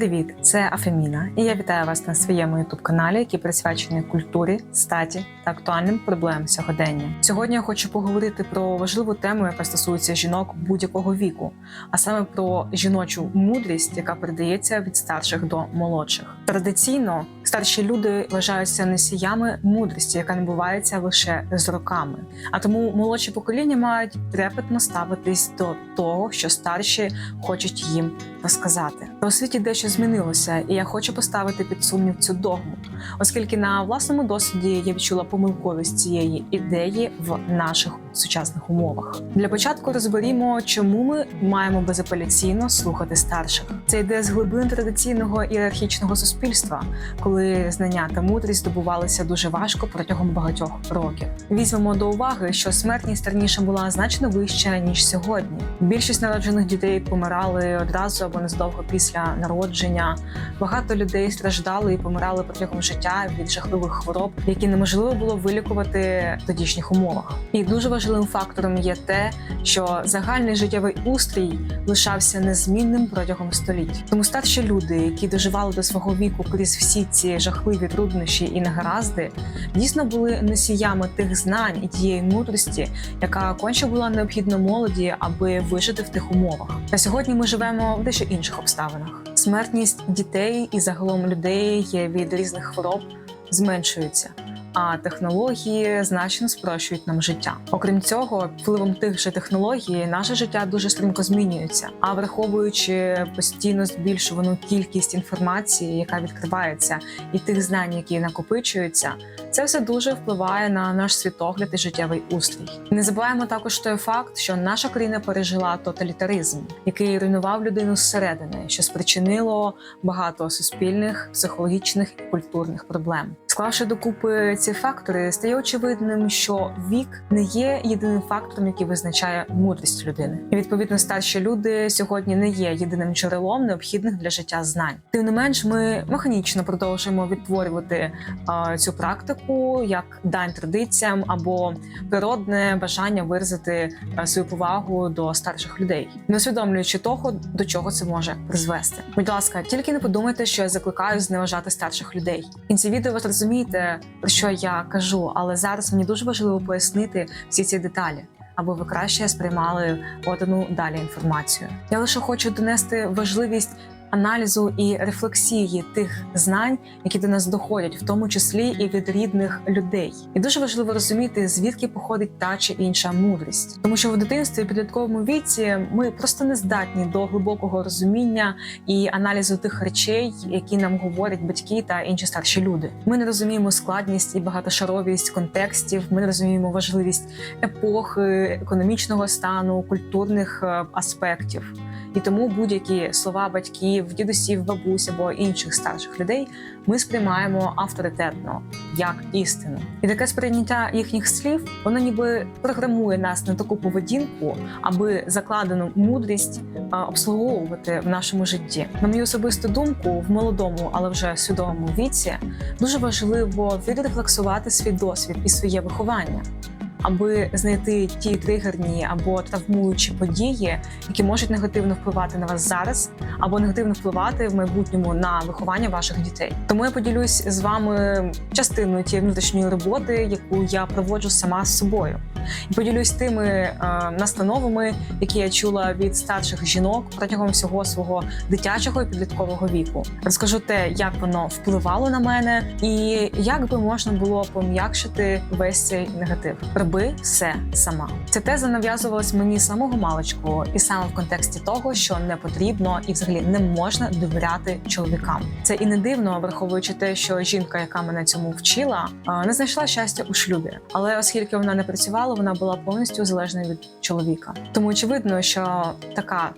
Привіт, це Афеміна, і я вітаю вас на своєму youtube каналі, який присвячений культурі, статі та актуальним проблемам сьогодення. Сьогодні я хочу поговорити про важливу тему, яка стосується жінок будь-якого віку, а саме про жіночу мудрість, яка передається від старших до молодших. Традиційно старші люди вважаються носіями мудрості, яка набувається лише з роками. А тому молодші покоління мають трепетно ставитись до того, що старші хочуть їм розказати. У світі дещо змінилося, і я хочу поставити під сумнів цю догму, оскільки на власному досвіді я відчула помилковість цієї ідеї в наших сучасних умовах. Для початку розберімо, чому ми маємо безапеляційно слухати старших. Це йде з глибин традиційного ієрархічного суспільства, коли знання та мудрість здобувалися дуже важко протягом багатьох років. Візьмемо до уваги, що смертність раніше була значно вища ніж сьогодні. Більшість народжених дітей помирали одразу або незадовго після народження. Багато людей страждали і помирали протягом життя від жахливих хвороб, які неможливо було вилікувати в тодішніх умовах. І дуже важливим фактором є те, що загальний життєвий устрій лишався незмінним протягом століть. Тому старші люди, які доживали до свого віку крізь всі ці жахливі труднощі і негаразди, дійсно були носіями тих знань і тієї мудрості, яка конче була необхідна молоді, аби вижити в тих умовах. Та сьогодні ми живемо в дещо інших обставинах. Смертність дітей і загалом людей від різних хвороб зменшується. А технології значно спрощують нам життя. Окрім цього, впливом тих же технологій наше життя дуже стрімко змінюється. А враховуючи постійно збільшувану кількість інформації, яка відкривається, і тих знань, які накопичуються, це все дуже впливає на наш світогляд і життєвий устрій. Не забуваємо також той факт, що наша країна пережила тоталітаризм, який руйнував людину зсередини, що спричинило багато суспільних, психологічних і культурних проблем. Склавши докупи ці фактори, стає очевидним, що вік не є єдиним фактором, який визначає мудрість людини. І відповідно старші люди сьогодні не є єдиним джерелом необхідних для життя знань. Тим не менш, ми механічно продовжуємо відтворювати а, цю практику як дань традиціям або природне бажання виразити свою повагу до старших людей, не усвідомлюючи того, до чого це може призвести. Будь ласка, тільки не подумайте, що я закликаю зневажати старших людей. В кінці відео ви зрозумієте, про що я кажу, але зараз мені дуже важливо пояснити всі ці деталі. Аби ви краще сприймали подану далі інформацію. Я лише хочу донести важливість аналізу і рефлексії тих знань, які до нас доходять, в тому числі і від рідних людей. І дуже важливо розуміти, звідки походить та чи інша мудрість, тому що в дитинстві і підлітковому віці ми просто не здатні до глибокого розуміння і аналізу тих речей, які нам говорять батьки та інші старші люди. Ми не розуміємо складність і багатошаровість контекстів. Ми не розуміємо важливість епохи, економічного стану, культурних е, аспектів. І тому будь-які слова батьків, дідусів, бабусь або інших старших людей ми сприймаємо авторитетно як істину. І таке сприйняття їхніх слів воно ніби програмує нас на таку поведінку, аби закладену мудрість обслуговувати в нашому житті. На мою особисту думку, в молодому, але вже свідомому віці дуже важливо відрефлексувати свій досвід і своє виховання аби знайти ті тригерні або травмуючі події, які можуть негативно впливати на вас зараз, або негативно впливати в майбутньому на виховання ваших дітей. Тому я поділюсь з вами частиною тієї внутрішньої роботи, яку я проводжу сама з собою. І поділюсь тими е, настановами, які я чула від старших жінок протягом всього свого дитячого і підліткового віку. Розкажу те, як воно впливало на мене, і як би можна було пом'якшити весь цей негатив. Роби все сама. Ця теза нав'язувалась мені самого маличку, і саме в контексті того, що не потрібно і взагалі не можна довіряти чоловікам. Це і не дивно, враховуючи те, що жінка, яка мене цьому вчила, не знайшла щастя у шлюбі, але оскільки вона не працювала, вона була повністю залежна від чоловіка. Тому очевидно, що така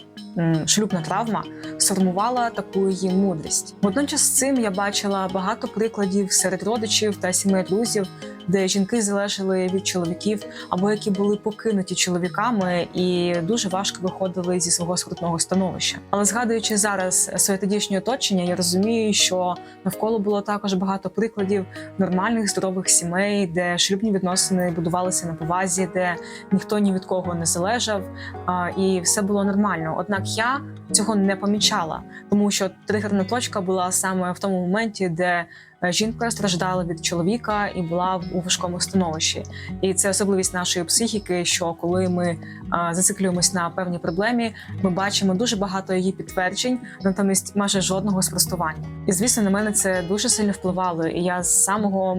шлюбна травма сформувала таку її мудрість. Водночас з цим я бачила багато прикладів серед родичів та сімей друзів де жінки залежали від чоловіків, або які були покинуті чоловіками і дуже важко виходили зі свого скрутного становища. Але згадуючи зараз своє тодішнє оточення, я розумію, що навколо було також багато прикладів нормальних здорових сімей, де шлюбні відносини будувалися на повазі, де ніхто ні від кого не залежав, і все було нормально. Однак я цього не помічала, тому що тригерна точка була саме в тому моменті, де жінка страждала від чоловіка і була у важкому становищі. І це особливість нашої психіки. Що коли ми зациклюємось на певній проблемі, ми бачимо дуже багато її підтверджень, натомість майже жодного спростування. І звісно, на мене це дуже сильно впливало. І я з самого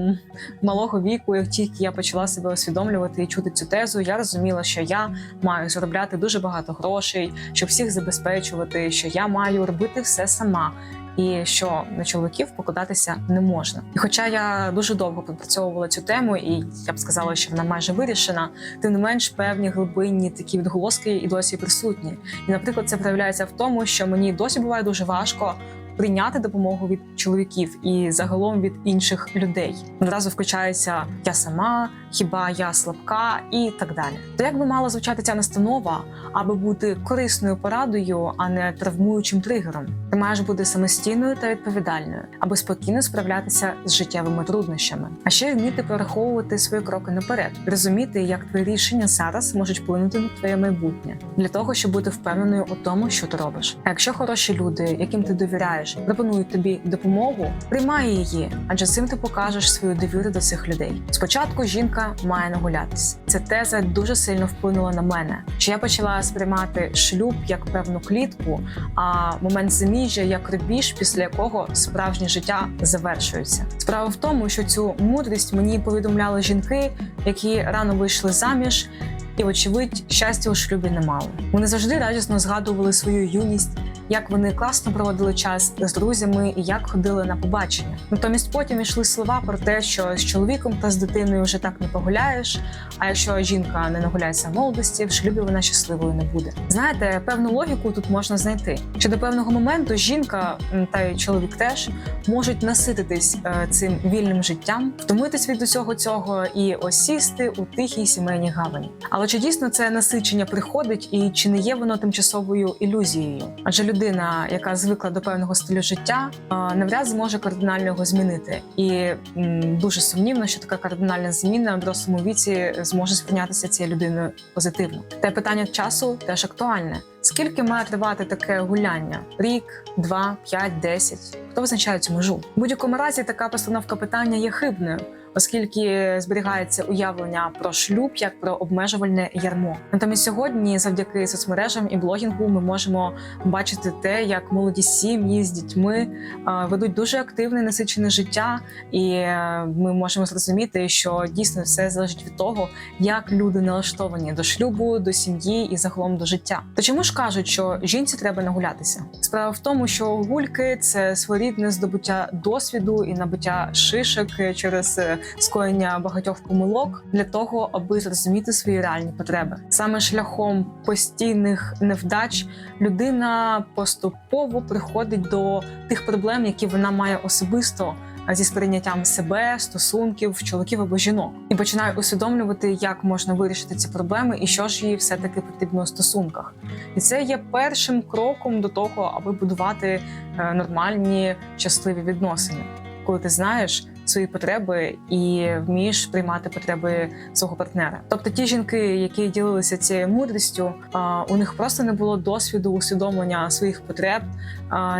малого віку, як тільки я почала себе усвідомлювати і чути цю тезу, я розуміла, що я маю заробляти дуже багато грошей, щоб всіх забезпечувати, що я маю робити все сама. І що на чоловіків покладатися не можна. І хоча я дуже довго пропрацьовувала цю тему, і я б сказала, що вона майже вирішена, тим не менш певні глибинні такі відголоски і досі присутні. І, наприклад, це проявляється в тому, що мені досі буває дуже важко. Прийняти допомогу від чоловіків і загалом від інших людей одразу включається я сама, хіба я слабка і так далі. То як би мала звучати ця настанова, аби бути корисною порадою, а не травмуючим тригером? Ти маєш бути самостійною та відповідальною, аби спокійно справлятися з життєвими труднощами, а ще вміти прораховувати свої кроки наперед, розуміти, як твої рішення зараз можуть вплинути на твоє майбутнє для того, щоб бути впевненою у тому, що ти робиш. А якщо хороші люди, яким ти довіряєш, пропонують тобі допомогу, приймай її, адже цим ти покажеш свою довіру до цих людей. Спочатку жінка має нагулятись. Ця теза дуже сильно вплинула на мене. Що я почала сприймати шлюб як певну клітку, а момент заміжжя як рубіж, після якого справжнє життя завершується. Справа в тому, що цю мудрість мені повідомляли жінки, які рано вийшли заміж. І, вочевидь, щастя у шлюбі не мали. Вони завжди радісно згадували свою юність, як вони класно проводили час з друзями і як ходили на побачення. Натомість потім йшли слова про те, що з чоловіком та з дитиною вже так не погуляєш. А якщо жінка не нагуляється в молодості, в шлюбі вона щасливою не буде. Знаєте, певну логіку тут можна знайти. Що до певного моменту жінка та й чоловік теж можуть насититись е, цим вільним життям, втомитись від усього цього і осісти у тихій сімейній гавані. Але чи дійсно це насичення приходить, і чи не є воно тимчасовою ілюзією? Адже людина, яка звикла до певного стилю життя, навряд зможе кардинально його змінити. І дуже сумнівно, що така кардинальна зміна в дорослому віці зможе сприйнятися цією людиною позитивно. Та питання часу теж актуальне. Скільки має тривати таке гуляння? Рік, два, п'ять, десять? Хто визначає цю межу? В будь-якому разі така постановка питання є хибною. Оскільки зберігається уявлення про шлюб як про обмежувальне ярмо. Натомість сьогодні, завдяки соцмережам і блогінгу, ми можемо бачити те, як молоді сім'ї з дітьми е, ведуть дуже активне насичене життя, і е, ми можемо зрозуміти, що дійсно все залежить від того, як люди налаштовані до шлюбу, до сім'ї і загалом до життя. То чому ж кажуть, що жінці треба нагулятися? Справа в тому, що гульки це своєрідне здобуття досвіду і набуття шишок через е, скоєння багатьох помилок для того, аби зрозуміти свої реальні потреби. Саме шляхом постійних невдач людина поступово приходить до тих проблем, які вона має особисто. Зі сприйняттям себе, стосунків, чоловіків або жінок, і починає усвідомлювати, як можна вирішити ці проблеми, і що ж їй все таки потрібно у стосунках. І це є першим кроком до того, аби будувати е, нормальні щасливі відносини, коли ти знаєш свої потреби і вмієш приймати потреби свого партнера. Тобто ті жінки, які ділилися цією мудрістю, у них просто не було досвіду усвідомлення своїх потреб,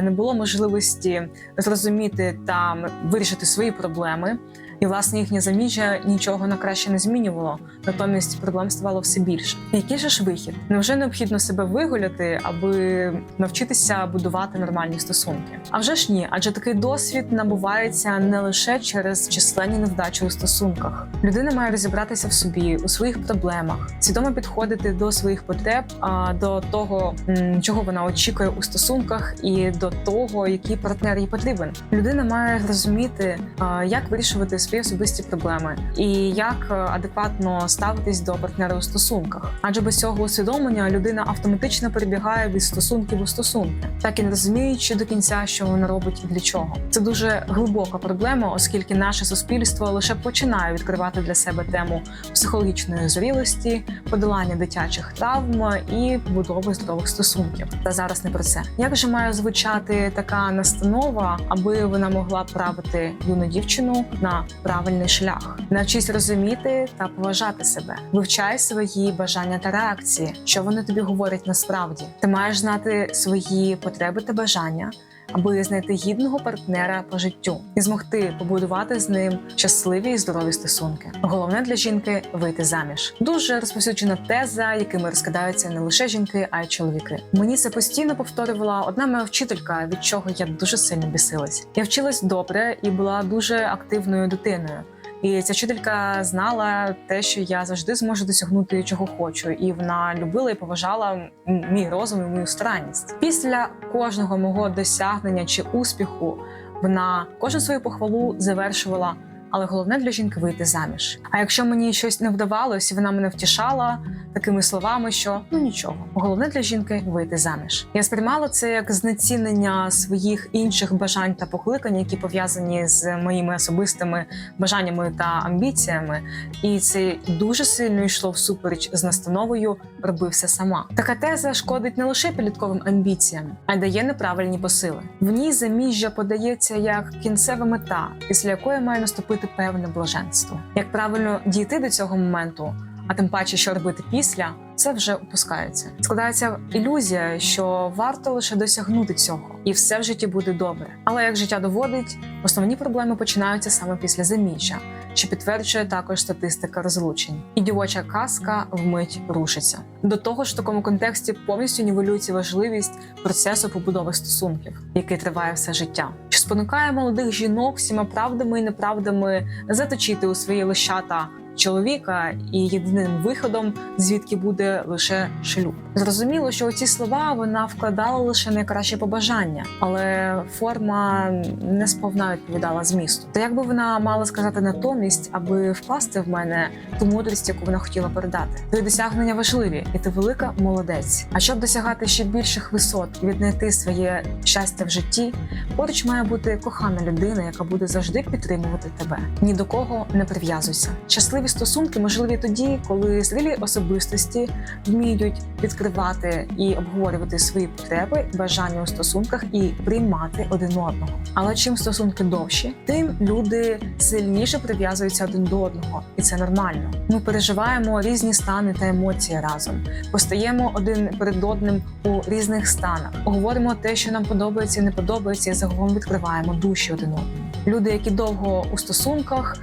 не було можливості зрозуміти та вирішити свої проблеми. І власне їхнє заміжжя нічого на краще не змінювало, натомість проблем ставало все більше. Який же ж вихід? Невже необхідно себе вигуляти, аби навчитися будувати нормальні стосунки? А вже ж ні, адже такий досвід набувається не лише через численні невдачі у стосунках. Людина має розібратися в собі у своїх проблемах, свідомо підходити до своїх потреб, а до того, чого вона очікує у стосунках, і до того, який партнер їй потрібен. Людина має розуміти, як вирішувати свої свої особисті проблеми і як е, адекватно ставитись до партнера у стосунках. Адже без цього усвідомлення людина автоматично перебігає від стосунків у стосунки, так і не розуміючи до кінця, що вона робить і для чого. Це дуже глибока проблема, оскільки наше суспільство лише починає відкривати для себе тему психологічної зрілості, подолання дитячих травм і побудови здорових стосунків. Та зараз не про це. Як же має звучати така настанова, аби вона могла правити юну дівчину на правильний шлях? Навчись розуміти та поважати себе, вивчай свої бажання та реакції, що вони тобі говорять насправді. Ти маєш знати свої потреби та бажання. Аби знайти гідного партнера по життю і змогти побудувати з ним щасливі і здорові стосунки. Головне для жінки вийти заміж. Дуже розповсюджена теза, якими розкидаються не лише жінки, а й чоловіки. Мені це постійно повторювала одна моя вчителька, від чого я дуже сильно бісилась. Я вчилась добре і була дуже активною дитиною. І ця вчителька знала те, що я завжди зможу досягнути чого хочу, і вона любила і поважала мій розум і мою старанність. Після кожного мого досягнення чи успіху вона кожну свою похвалу завершувала. Але головне для жінки вийти заміж. А якщо мені щось не вдавалось, вона мене втішала такими словами, що ну нічого, головне для жінки вийти заміж. Я сприймала це як знецінення своїх інших бажань та покликань, які пов'язані з моїми особистими бажаннями та амбіціями, і це дуже сильно йшло всупереч з настановою роби все сама. Така теза шкодить не лише підлітковим амбіціям, а й дає неправильні посили. В ній заміжжя подається як кінцева мета, після якої має наступити певне блаженство. Як правильно дійти до цього моменту, а тим паче, що робити після, це вже опускається. Складається ілюзія, що варто лише досягнути цього, і все в житті буде добре. Але як життя доводить, основні проблеми починаються саме після заміжжя, що підтверджує також статистика розлучень. І дівоча казка вмить рушиться. До того ж, в такому контексті повністю нівелюється важливість процесу побудови стосунків, який триває все життя, що спонукає молодих жінок всіма правдами і неправдами заточити у свої лищата чоловіка, і єдиним виходом звідки буде лише шлюб. Зрозуміло, що ці слова вона вкладала лише найкраще побажання, але форма не сповна відповідала змісту. То як би вона мала сказати натомість, аби вкласти в мене ту мудрість, яку вона хотіла передати? Твої досягнення важливі, і ти велика молодець. А щоб досягати ще більших висот і віднайти своє щастя в житті, поруч має бути кохана людина, яка буде завжди підтримувати тебе. Ні до кого не прив'язуйся. Щасливі стосунки можливі тоді, коли зрілі особистості вміють відкривати і обговорювати свої потреби, бажання у стосунках і приймати один одного. Але чим стосунки довші, тим люди сильніше прив'язуються один до одного, і це нормально. Ми переживаємо різні стани та емоції разом, постаємо один перед одним у різних станах, говоримо те, що нам подобається і не подобається, і загалом відкриваємо душі один одному. Люди, які довго у стосунках,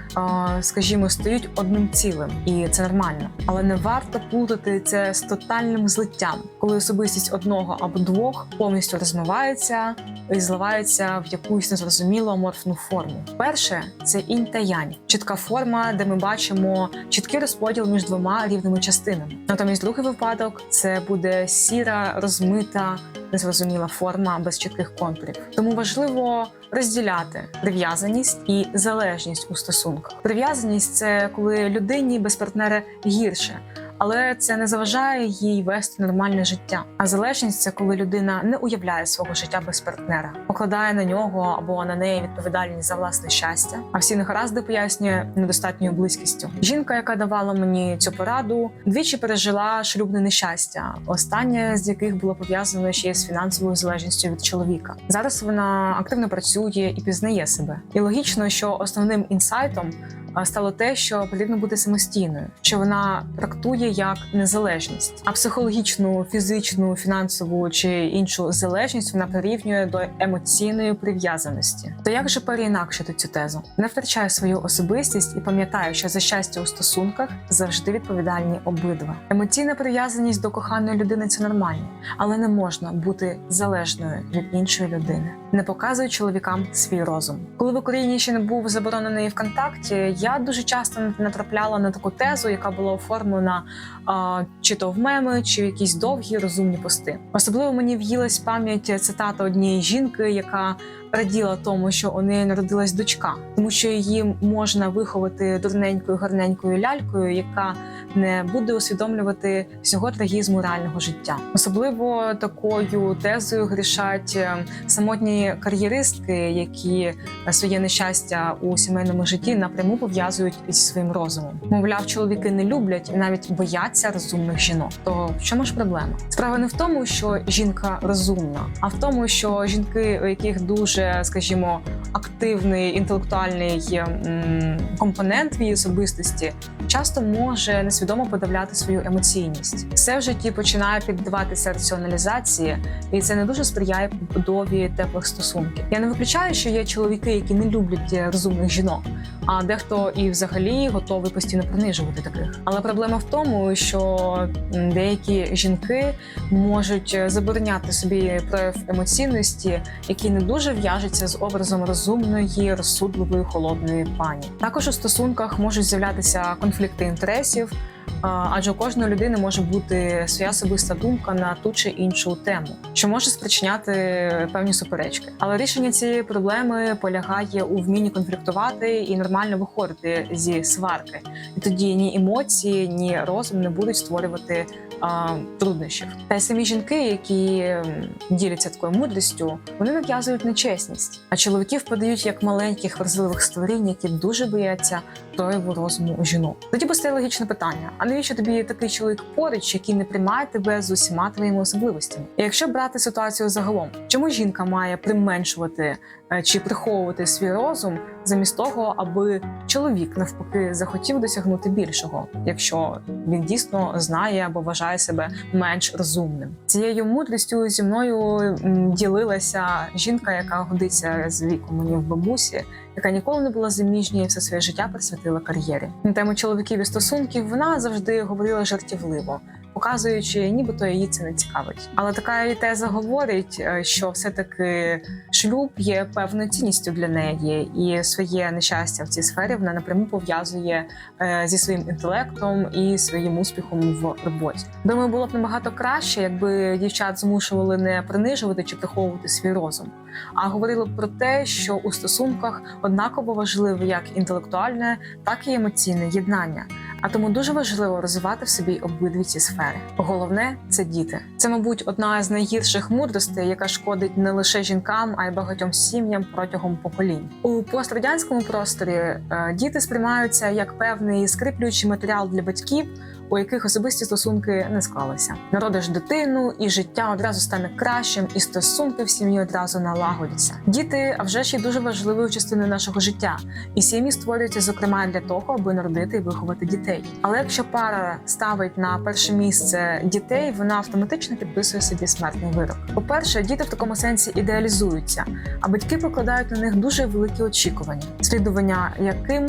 скажімо, стають одним цілим, і це нормально. Але не варто плутати це з тотальним злиттям, коли особистість одного або двох повністю розмивається і зливається в якусь незрозумілу аморфну форму. Перше це інь та янь, чітка форма, де ми бачимо чіткий розподіл між двома рівними частинами. Натомість другий випадок це буде сіра, розмита, незрозуміла форма без чітких контурів. Тому важливо розділяти прив'язаність і залежність у стосунках. Прив'язаність це коли людині без партнера гірше. Але це не заважає їй вести нормальне життя. А залежність це коли людина не уявляє свого життя без партнера, покладає на нього або на неї відповідальність за власне щастя. А всі негаразди пояснює недостатньою близькістю. Жінка, яка давала мені цю пораду, двічі пережила шлюбне нещастя, останнє з яких було пов'язано ще з фінансовою залежністю від чоловіка. Зараз вона активно працює і пізнає себе. І логічно, що основним інсайтом стало те, що потрібно бути самостійною, що вона трактує як незалежність, а психологічну, фізичну, фінансову чи іншу залежність вона прирівнює до емоційної прив'язаності. То як же переінакшити цю тезу? Не втрачай свою особистість і пам'ятай, що за щастя у стосунках завжди відповідальні обидва. Емоційна прив'язаність до коханої людини це нормально, але не можна бути залежною від іншої людини. Не показуй чоловікам свій розум. Коли в Україні ще не був заборонений ВКонтакті, я дуже часто натрапляла на таку тезу, яка була оформлена а, чи то в меми, чи в якісь довгі розумні пости. Особливо мені в'їлась пам'ять цитата однієї жінки, яка раділа тому, що у неї народилась дочка, тому що її можна виховати дурненькою, гарненькою лялькою, яка не буде усвідомлювати всього трагізму реального життя. Особливо такою тезою грішать е, самотні кар'єристки, які своє нещастя у сімейному житті напряму пов'язують зі своїм розумом. Мовляв, чоловіки не люблять і навіть бояться розумних жінок. То в чому ж проблема? Справа не в тому, що жінка розумна, а в тому, що жінки, у яких дуже, скажімо, активний інтелектуальний компонент в її особистості, часто може несвідомо подавляти свою емоційність. Все в житті починає піддаватися раціоналізації, і це не дуже сприяє побудові теплих стосунків. Я не виключаю, що є чоловіки, які не люблять розумних жінок, а дехто і взагалі готовий постійно принижувати таких. Але проблема в тому, що деякі жінки можуть забороняти собі прояв емоційності, який не дуже в'яжеться з образом розумної, розсудливої, холодної пані. Також у стосунках можуть з'являтися конфлікти інтересів. Адже у кожної людини може бути своя особиста думка на ту чи іншу тему, що може спричиняти певні суперечки. Але рішення цієї проблеми полягає у вмінні конфліктувати і нормально виходити зі сварки. І тоді ні емоції, ні розум не будуть створювати а, труднощів. Та й самі жінки, які діляться такою мудрістю, вони нав'язують нечесність. А чоловіків подають як маленьких вразливих створінь, які дуже бояться прояву розуму у жінок. Тоді постає логічне питання: а навіщо тобі такий чоловік поруч, який не приймає тебе з усіма твоїми особливостями? І якщо брати ситуацію загалом, чому жінка має применшувати чи приховувати свій розум замість того, аби чоловік навпаки захотів досягнути більшого, якщо він дійсно знає або вважає себе менш розумним? Цією мудрістю зі мною ділилася жінка, яка годиться з віком мені в бабусі, яка ніколи не була заміжньою все своє життя присвятила кар'єрі. На тему чоловіків і стосунків вона завжди говорила жартівливо. Показуючи, нібито її це не цікавить, але така її теза говорить, е, що все-таки шлюб є певною цінністю для неї, і своє нещастя в цій сфері вона напряму пов'язує е, зі своїм інтелектом і своїм успіхом в роботі. Думаю, було б набагато краще, якби дівчат змушували не принижувати чи приховувати свій розум, а говорили про те, що у стосунках однаково важливе як інтелектуальне, так і емоційне єднання. А тому дуже важливо розвивати в собі обидві ці сфери. Головне це діти. Це, мабуть, одна з найгірших мудростей, яка шкодить не лише жінкам, а й багатьом сім'ям протягом поколінь. У пострадянському просторі е, діти сприймаються як певний скріплюючий матеріал для батьків. У яких особисті стосунки не склалися, народиш дитину, і життя одразу стане кращим, і стосунки в сім'ї одразу налагодяться. Діти, а вже ж є дуже важливою частиною нашого життя, і сім'ї створюються зокрема для того, аби народити і виховати дітей. Але якщо пара ставить на перше місце дітей, вона автоматично підписує собі смертний вирок. По-перше, діти в такому сенсі ідеалізуються, а батьки покладають на них дуже великі очікування, слідування яким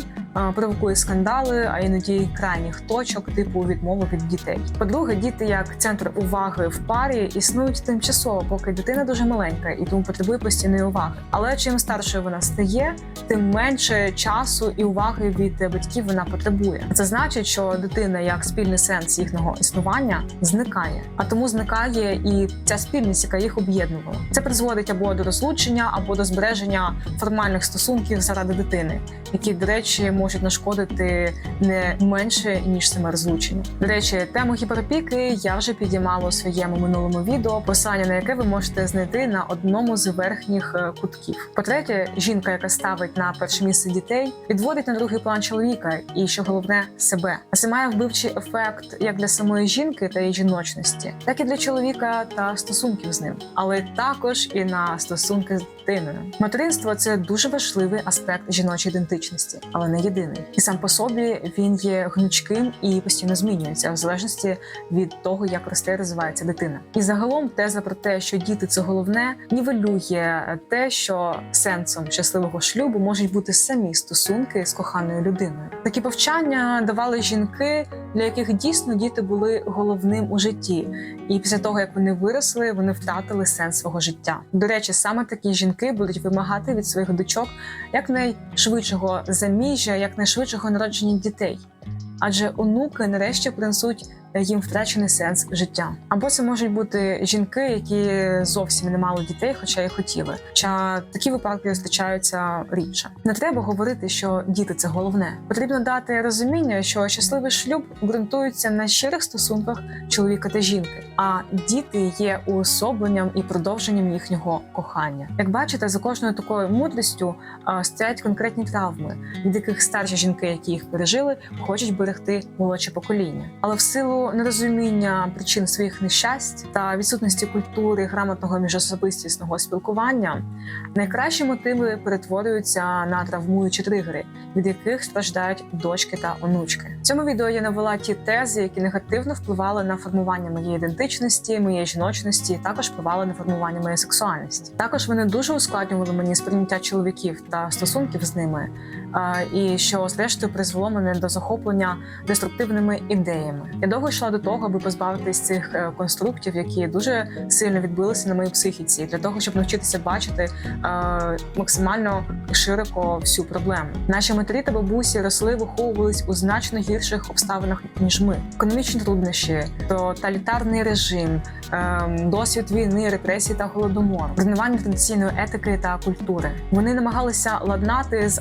провокує скандали, а іноді крайніх точок, типу відмови від дітей. По-друге, діти як центр уваги в парі існують тимчасово, поки дитина дуже маленька і тому потребує постійної уваги. Але чим старшою вона стає, тим менше часу і уваги від батьків вона потребує. Це значить, що дитина як спільний сенс їхнього існування зникає, а тому зникає і ця спільність, яка їх об'єднувала. Це призводить або до розлучення, або до збереження формальних стосунків заради дитини, які, до речі, можуть нашкодити не менше ніж саме розлучення. До речі, тему гіперопіки я вже підіймала у своєму минулому відео, посилання на яке ви можете знайти на одному з верхніх е, кутків. По-третє, жінка, яка ставить на перше місце дітей, відводить на другий план чоловіка, і що головне себе. А це має вбивчий ефект як для самої жінки та її жіночності, так і для чоловіка та стосунків з ним, але також і на стосунки з дитиною. Материнство це дуже важливий аспект жіночої ідентичності, але не єдиний. І сам по собі він є гнучким і постійно змінюється в залежності від того, як росте і розвивається дитина. І загалом теза про те, що діти це головне, нівелює те, що сенсом щасливого шлюбу можуть бути самі стосунки з коханою людиною. Такі повчання давали жінки для яких дійсно діти були головним у житті, і після того як вони виросли, вони втратили сенс свого життя. До речі, саме такі жінки будуть вимагати від своїх дочок якнайшвидшого заміжжя, якнайшвидшого народження дітей. Адже онуки нарешті принесуть їм втрачений сенс життя. Або це можуть бути жінки, які зовсім не мали дітей, хоча й хотіли. Хоча такі випадки зустрічаються рідше. Не треба говорити, що діти це головне. Потрібно дати розуміння, що щасливий шлюб ґрунтується на щирих стосунках чоловіка та жінки. А діти є уособленням і продовженням їхнього кохання. Як бачите, за кожною такою мудрістю стоять конкретні травми, від яких старші жінки, які їх пережили, хочуть берегти молодше покоління. Але в силу нерозуміння причин своїх нещасть та відсутності культури грамотного міжособистісного спілкування, найкращі мотиви перетворюються на травмуючі тригери, від яких страждають дочки та онучки. В цьому відео я навела ті тези, які негативно впливали на формування моєї ідентичності, моєї жіночності, також впливали на формування моєї сексуальності. Також вони дуже ускладнювали мені сприйняття чоловіків та стосунків з ними, і що зрештою призвело мене до захоплення деструктивними ідеями. Я довго йшла до того, аби позбавитись цих е, конструктів, які дуже сильно відбилися на моїй психіці, для того, щоб навчитися бачити е, максимально широко всю проблему. Наші матері та бабусі росли, виховувались у значно гірших обставинах ніж ми. Економічні труднощі, тоталітарний режим, е, досвід війни, репресії та голодомору, руйнування традиційної етики та культури. Вони намагалися ладнати з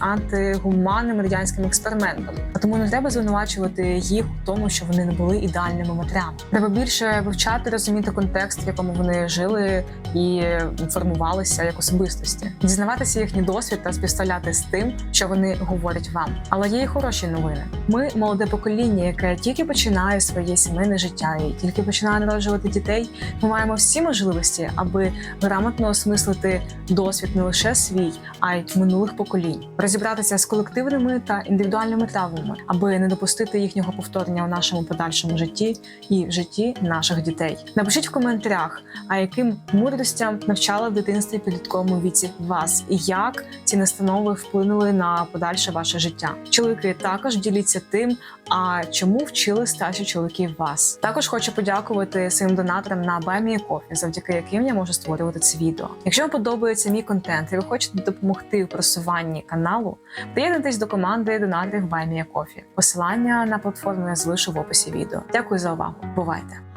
антигуманним радянським експериментом, тому не треба звинувачувати їх у тому, що вони не були ідеальними матерями. Треба більше вивчати, розуміти контекст, в якому вони жили і формувалися як особистості, дізнаватися їхній досвід та співставляти з тим, що вони говорять вам. Але є і хороші новини. Ми молоде покоління, яке тільки починає своє сімейне життя і тільки починає народжувати дітей. Ми маємо всі можливості, аби грамотно осмислити досвід не лише свій, а й минулих поколінь, розібратися з колективними та індивідуальними травмами, аби не допустити їхнього повторення у нашому подальшому житті і в житті наших дітей. Напишіть в коментарях, а яким мудростям навчала в дитинстві підлітковому віці вас, і як ці настанови вплинули на подальше ваше життя. Чоловіки також діліться тим, а чому вчили старші чоловіки вас. Також хочу подякувати своїм донаторам на Кофі, завдяки яким я можу створювати це відео. Якщо вам подобається мій контент, і ви хочете допомогти у просуванні каналу, приєднуйтесь до команди донаторів Кофі. Посилання на платформу я залишу в описі відео. Дякую за увагу. Бувайте!